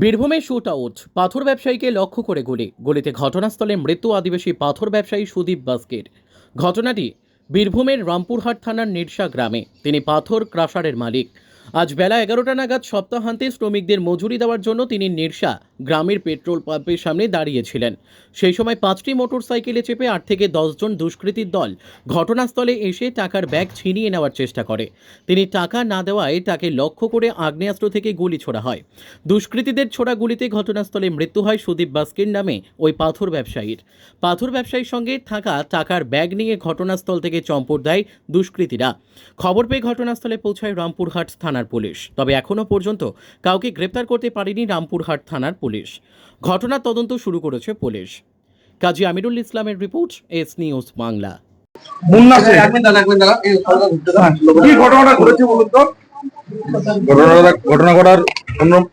বীরভূমে shoot out পাথর ব্যবসায়ীকে লক্ষ্য করে গুলি। গুলিতে ঘটনাস্থলে মৃত্যু আদিবাসী পাথর ব্যবসায়ী সুদীপ বাস্কের। ঘটনাটি বীরভূমের রামপুরহাট থানার নিরসা গ্রামে। তিনি পাথর ক্রাশারের মালিক। আজ বেলা এগারোটা নাগাদ সপ্তাহান্তে শ্রমিকদের মজুরি দেওয়ার জন্য তিনি নিরসা গ্রামের পেট্রোল পাম্পের সামনে দাঁড়িয়েছিলেন। সেই সময় পাঁচটি মোটর সাইকেলে চেপে আট থেকে দশজন দুষ্কৃতীর দল ঘটনাস্থলে এসে টাকার ব্যাগ ছিনিয়ে নেওয়ার চেষ্টা করে। তিনি টাকা না দেওয়ায় তাকে লক্ষ্য করে আগ্নেয়াস্ত্র থেকে গুলি ছোড়া হয়। দুষ্কৃতীদের ছোড়া গুলিতে ঘটনাস্থলে মৃত্যু হয় সুদীপ বাস্কির নামে, ওই পাথর ব্যবসায়ীর। পাথর ব্যবসায়ীর সঙ্গে থাকা টাকার ব্যাগ নিয়ে ঘটনাস্থল থেকে চম্পট দেয় দুষ্কৃতীরা। খবর পেয়ে ঘটনাস্থলে পৌঁছায় রামপুরহাট থানার পুলিশ। তবে এখনও পর্যন্ত কাউকে গ্রেপ্তার করতে পারেনি রামপুরহাট থানার পুলিশ। ঘটনার তদন্ত শুরু করেছে পুলিশ। কাজী আমিরুল ইসলামের রিপোর্ট এস নিউজ বাংলা। তো। ঘটনাটা ঘটনা ঘটার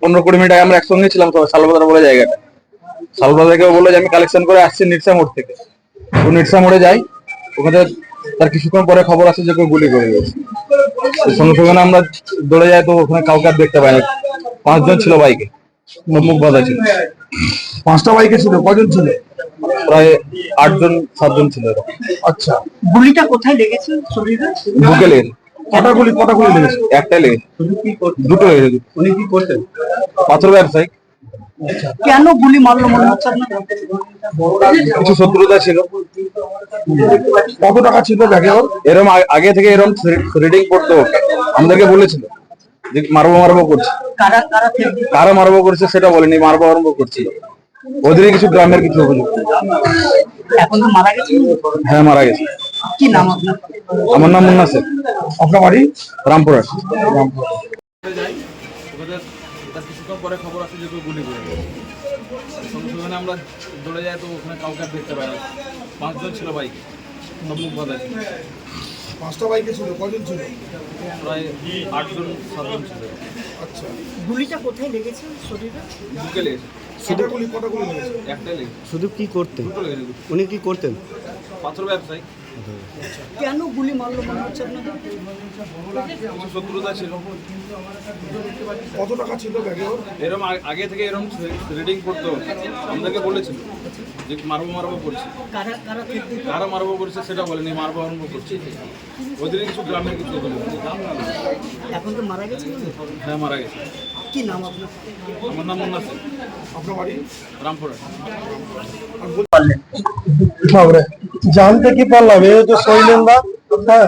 পনেরো কুড়ি মিনিট আগে আমরা একসঙ্গে ছিলাম তো শালবাজার বলে জায়গাটা। ও বলল যে আমি কালেকশন করে আসছি নিরসা মোড় থেকে। ও নিরসা মোড়ে যাই ওখানে তার কিছুক্ষণ পরে খবর আসে যে কেউ গুলি করে দিয়েছে সঙ্গে সঙ্গে আমরা দৌড়ে যাই তো ওখানে কাউকে আর দেখতে পাই না। পাঁচজন ছিল বাইকে মুখ বাঁধা ছিল। পাঁচটা বাইকে ছিল কজন ছিল? প্রায় আটজন সাতজন ছিল আচ্ছা। গুলিটা কোথায় লেগেছে শরীরে? বুকে লেগেছে কটা গুলি কটা গুলি লেগেছে? একটাই লেগেছে দুটো লেগেছে। উনি কি করতেন? পাথর ব্যবসায়ী। কেন গুলি মারলো মনে হচ্ছে আপনার? কিছু শত্রুতা ছিল। কত টাকা ছিল ব্যাগে ওর এরম আগে থেকে এরম রিডিং করতো আমাদেরকে বলেছিল যে মারবো মারবো করছে। কারা কারা থেকে কারা মারবো করছে সেটা বলেনি মারবো মারবো করছিল ওদেরই কিছু গ্রামের কিছু অভিযোগ এখন তো মারা গেছে? হ্যাঁ মারা গেছে। কি নাম আপনার? আমার নাম মুন্না শেখ। আপনার বাড়ি? রামপুরহাট। কিছুক্ষণ পরে খবর আসে যে কেউ গুলি করে। সঙ্গে সঙ্গে আমরা দৌড়ে যাই তো ওখানে কাউকে দেখতে পাই না। পাঁচজন ছিল বাইকে সব মুখ পাঁচটা বাইকে ছিল কজন ছিল? প্রায় আটজন সাতজন ছিল। আচ্ছা। গুলিটা কোথায় লেগেছে শরীরে? বুকে লেগেছে। গুলি কটা গুলি লেগেছে? একটাই লেগেছে। শুধু কি করতেন। উনি কি করতেন? পাথর ব্যবসায়ী। কেন গুলি মারলো মনে হচ্ছে আপনাদের? শত্রুতা ছিল। কত টাকা ছিল ব্যাগে এরম আগে থেকে এরম রিডিং করতো। আমাদেরকে বলেছিল। যে মারবো মারবো করছে। কারা মারবো করছে সেটা বলেনি মারবো মারবো করছে। ওদেরই কিছু গ্রামের কিছু এখন তো মারা গেছে হ্যাঁ? মারা গেছে। কি নাম আপনার? আমার নাম মুন্না আপনার বাড়ি? জানতে কি পারলাম? এই তো শৈলেন্দা। হ্যাঁ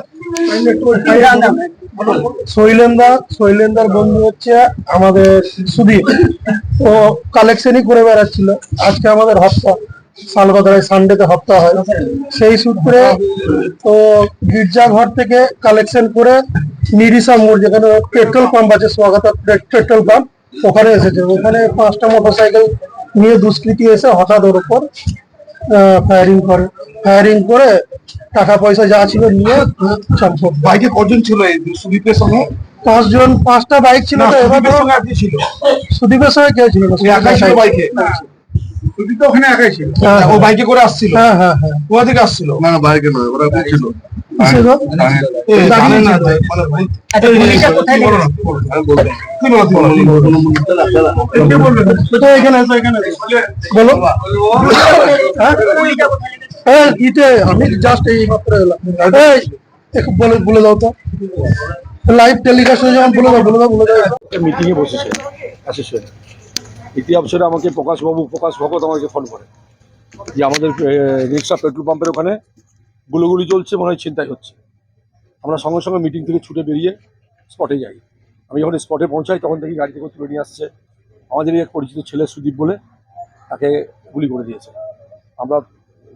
শৈলেন্দা শৈলেন্দার বন্ধু হচ্ছে আমাদের সুদীপ। ও কালেকশনই করে বেড়াচ্ছিল। আজকে আমাদের হপ্তা সালবাদারে সানডেতে হপ্তা হয়। সেই সূত্রে তো গির্জাঘর থেকে কালেকশন করে নিরিসা মোড় যেখানে পেট্রোল পাম্প আছে স্বাগত পেট্রোল পাম্প ওখানে এসেছে। ওখানে পাঁচটা মোটরসাইকেল নিয়ে দুষ্কৃতী এসে হঠাৎ ওর উপর ফায়ারিং করে। ফায়ারিং করে টাকা পয়সা যা ছিল নিয়ে বাইকে কজন ছিল এই সুদীপের সঙ্গে? পাঁচজন পাঁচটা বাইক ছিল তো এবার সুদীপের সঙ্গে আর ছিল? কে ছিল? না? বাইকে। সুদীপ তো ওখানে একাই ছিল। হ্যাঁ, ও বাইকে করে আসছিল। হ্যাঁ হ্যাঁ হ্যাঁ। কোথা থেকে আসছিল? না না বাইকে নয় ওরা ছিল আচ্ছা হ্যাঁ? হ্যাঁ আমি জাস্ট এই মাত্র একটু বলে বলে দাও তো। লাইভ টেলিকাস্টে যখন বলে দাও বলে দাও বলে দাও। মিটিংয়ে বসেছে ইতি অবসরে আমাকে প্রকাশবাবু প্রকাশ ভগত আমাকে ফোন করে। যে আমাদের রিক্সা পেট্রোল পাম্পের ওখানে গুলোগুলি চলছে মনে হয় চিন্তাই হচ্ছে। আমরা সঙ্গে সঙ্গে মিটিং থেকে ছুটে বেরিয়ে স্পটে যাই। আমি যখন স্পটে পৌঁছাই তখন দেখি গাড়ি থেকে তুলে নিয়ে আসছে আমাদেরই এক পরিচিত ছেলে সুদীপ বলে তাকে গুলি করে দিয়েছে। আমরা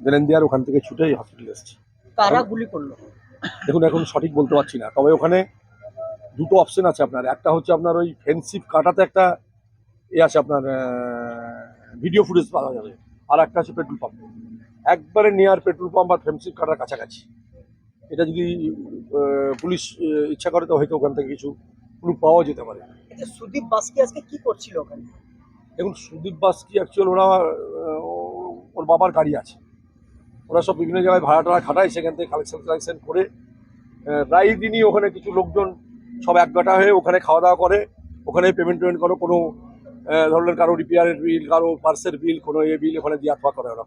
দেলেন দেওয়ার ওখান থেকে ছুটে হসপিটালে এসেছি। কারা গুলি করল? দেখুন এখন সঠিক বলতে পারছি না। তবে ওখানে দুটো অপশন আছে আপনার। একটা হচ্ছে আপনার ওই ফেন্সিভ কাটাতে একটা এ আছে আপনার ভিডিও ফুটেজ পাওয়া যাবে। আর একটা আছে পেট্রোল পাম্প একবারে নিয়ার পেট্রোল পাম্প আর ফেন্সিভ কাটার কাছাকাছি। এটা যদি পুলিশ ইচ্ছা করে তো হয়তো ওখান থেকে কিছু প্রুফ পাওয়া যেতে পারে। সুদীপ বাস্কি আজকে কি করছিল ওখানে? দেখুন সুদীপ বাস কি অ্যাকচুয়াল ওরা ওর বাবার গাড়ি আছে। ওরা সব বিভিন্ন জায়গায় ভাড়া টাড়া খাটায় সেখান থেকে কালেকশন কালেকশন করে প্রায় দিনই ওখানে কিছু লোকজন সব একগাটা হয়ে ওখানে খাওয়া দাওয়া করে ওখানে পেমেন্ট টেমেন্ট করে কোনো ধরলেন কারও রিপেয়ারের বিল কারও পার্সের বিল কোনো এ বিল ওখানে দিয়ে আত্মা করে ওরা।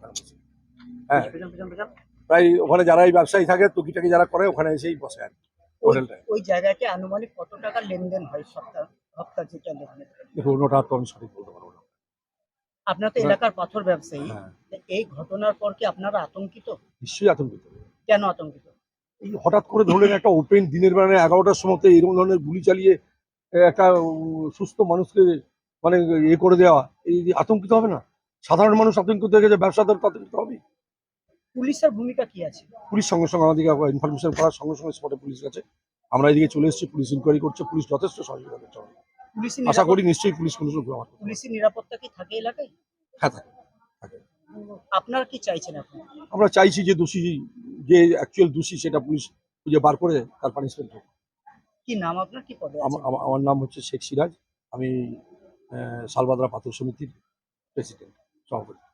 হ্যাঁ। প্রায় ওখানে যারা এই ব্যবসায়ী থাকে টুকিটাকি যারা করে ওখানে এসেই বসে আর হোটেলটায়। ওই জায়গাতে আনুমানিক কত টাকা লেনদেন হয় সপ্তাহ সপ্তাহ যেটা দেখুন ওটা তো আমি সঠিক বলতে পারব না। আপনার তো এলাকার পাথর ব্যবসায়ী। হ্যাঁ। এই ঘটনার পর কি আপনারা আতঙ্কিত? নিশ্চয়ই আতঙ্কিত। কেন আতঙ্কিত? এই হঠাৎ করে ধরলেন একটা ওপেন দিনের বেলা এগারোটার সময় এরকম ধরনের গুলি চালিয়ে একটা সুস্থ মানুষকে মানে ইয়ে করে দেওয়া এই যে আতঙ্কিত হবে না? সাধারণ মানুষ আতঙ্কিত হয়ে গেছে ব্যবসাদার আতঙ্কিত হবে। পুলিশের ভূমিকা কি আছে? পুলিশ সঙ্গে সঙ্গে আমাদেরকে ইনফরমেশন করার সঙ্গে সঙ্গে স্পটে পুলিশ গেছে। আমরা এদিকে চলে এসেছি পুলিশ ইনকোয়ারি করছে পুলিশ যথেষ্ট সহযোগিতা করছে। আশা করি নিশ্চয়ই পুলিশ কোনো সময় আমার পুলিশি নিরাপত্তা কি থাকে এলাকায়? হ্যাঁ থাকে। আপনারা কি চাইছেন এখন? আমরা চাইছি যে দোষী যে অ্যাকচুয়াল দোষী সেটা পুলিশ খুঁজে বার করে তার পানিশমেন্ট হোক। কি নাম আপনার? কি পদে আমার নাম হচ্ছে শেখ সিরাজ। আমি সালবাদরা পাথর সমিতির প্রেসিডেন্ট সভাপতি।